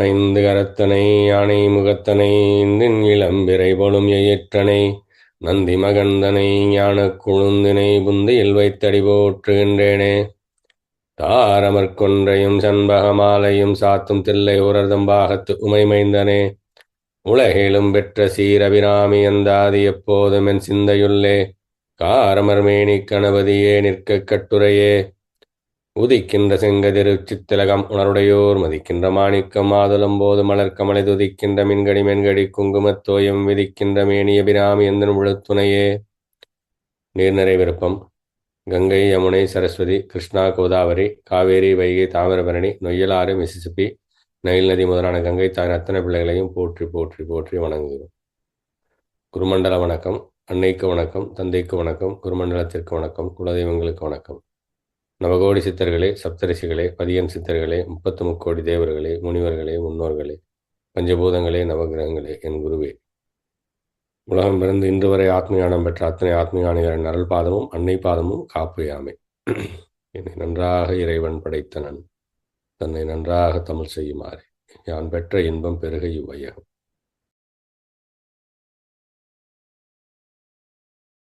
ஐந்து கரத்தனை யானை முகத்தனை இந்தின் இளம்பிரை போலும் எயிற்றனை நந்தி மகந்தனை ஞான குழுந்தினை புந்தியில் வைத்தடி போற்றுகின்றேனே. தாரமற்கொன்றையும் சண்பகமாலையும் சாத்தும் தில்லை உரதம்பாகத்து உமைமைந்தனே உலகிலும் பெற்ற சீரபிராமி அந்தாதி எப்போதும் என் சிந்தையுள்ளே. காரமர்மேனி கணபதியே நிற்க கட்டுரையே. உதிக்கின்ற செங்கதிரு சித்திலகம் உணருடையோர் மதிக்கின்ற மாணிக்கம் மாதுளம் போது மலர்கமலை துதிக்கின்ற மின்கடி மென்கடி குங்குமத்தோயம் விதிக்கின்ற மேனிய பிராமி எந்தன் முழுத்துணையே நீர்நிறை விருப்பம். கங்கை யமுனை சரஸ்வதி கிருஷ்ணா கோதாவரி காவேரி வைகை தாமிரபரணி நொய்யலாறு மிசிசிப்பி நைல் நதி முதலான கங்கை தாய் அத்தனை பிள்ளைகளையும் போற்றி போற்றி போற்றி வணங்குகிறோம். குருமண்டல வணக்கம் அன்னைக்கு வணக்கம் தந்தைக்கு வணக்கம் குருமண்டலத்திற்கு வணக்கம் குலதெய்வங்களுக்கு வணக்கம். நவகோடி சித்தர்களே சப்தரிசிகளே பதியன் சித்தர்களே முப்பத்து முக்கோடி தேவர்களே முனிவர்களே முன்னோர்களே பஞ்சபூதங்களே நவகிரகங்களே என் குருவே. உலகம் பிறந்து இன்று வரை ஆத்மீயானம் பெற்ற அத்தனை ஆத்மீயானிகளின் அருள் பாதமும் அன்னை பாதமும் காப்பு யாமை என்னை நன்றாக இறைவன் படைத்த நன் தன்னை நன்றாக தமிழ் செய்யுமாறு. யான் பெற்ற இன்பம் பெருக இவ்வையகம்.